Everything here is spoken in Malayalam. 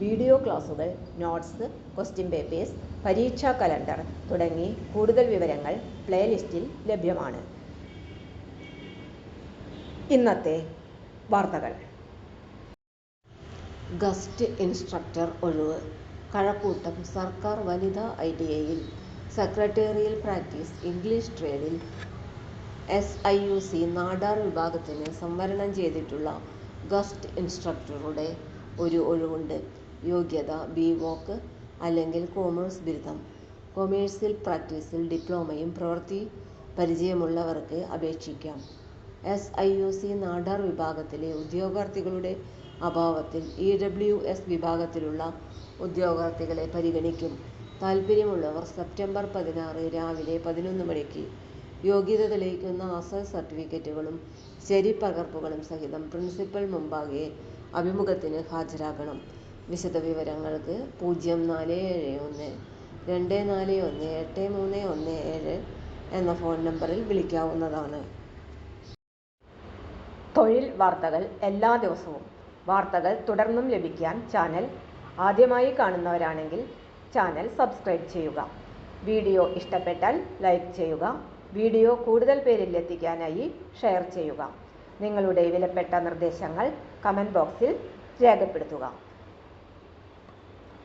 വീഡിയോ ക്ലാസുകൾ നോട്ട്സ് ക്വസ്റ്റ്യൻ പേപ്പേഴ്സ് പരീക്ഷാ കലണ്ടർ തുടങ്ങി കൂടുതൽ വിവരങ്ങൾ പ്ലേലിസ്റ്റിൽ ലഭ്യമാണ്. ഇന്നത്തെ വാർത്തകൾ. ഗസ്റ്റ് ഇൻസ്ട്രക്ടർ ഒഴിവ്. കഴക്കൂട്ടം സർക്കാർ വനിതാ ഐ ടി ഐയിൽ secretarial practice English ട്രേഡിൽ S I U C Nadar വിഭാഗത്തിന് സംവരണം ചെയ്തിട്ടുള്ള ഗസ്റ്റ് ഇൻസ്ട്രക്ടറുടെ ഒരു ഒഴിവുണ്ട്. യോഗ്യത ബി വോക്ക് അല്ലെങ്കിൽ കോമേഴ്സ് ബിരുദം. കൊമേഴ്സ്യൽ പ്രാക്ടീസിൽ ഡിപ്ലോമയും പ്രവൃത്തി പരിചയമുള്ളവർക്ക് അപേക്ഷിക്കാം. S I U C Nadar വിഭാഗത്തിലെ ഉദ്യോഗാർത്ഥികളുടെ അഭാവത്തിൽ ഇ ഡബ്ല്യു എസ് വിഭാഗത്തിലുള്ള ഉദ്യോഗാർത്ഥികളെ പരിഗണിക്കും. താൽപ്പര്യമുള്ളവർ സെപ്റ്റംബർ പതിനാറ് രാവിലെ പതിനൊന്ന് മണിക്ക് യോഗ്യത തെളിയിക്കുന്ന അസൽ സർട്ടിഫിക്കറ്റുകളും ശരിപ്പകർപ്പുകളും സഹിതം പ്രിൻസിപ്പൽ മുമ്പാകെ അഭിമുഖത്തിന് ഹാജരാകണം. വിശദവിവരങ്ങൾക്ക് പൂജ്യം നാല് ഏഴ് ഒന്ന് രണ്ട് നാല് ഒന്ന് എട്ട് മൂന്ന് ഒന്ന് ഏഴ് എന്ന ഫോൺ നമ്പറിൽ വിളിക്കാവുന്നതാണ്. തൊഴിൽ വാർത്തകൾ എല്ലാ ദിവസവും. വാർത്തകൾ തുടർന്നും ലഭിക്കാൻ ചാനൽ ആദ്യമായി കാണുന്നവരാണെങ്കിൽ ചാനൽ സബ്സ്ക്രൈബ് ചെയ്യുക. വീഡിയോ ഇഷ്ടപ്പെട്ടാൽ ലൈക്ക് ചെയ്യുക. വീഡിയോ കൂടുതൽ പേരിൽ എത്തിക്കാനായി ഷെയർ ചെയ്യുക. നിങ്ങളുടെ വിലപ്പെട്ട നിർദ്ദേശങ്ങൾ കമന്റ് ബോക്സിൽ രേഖപ്പെടുത്തുക.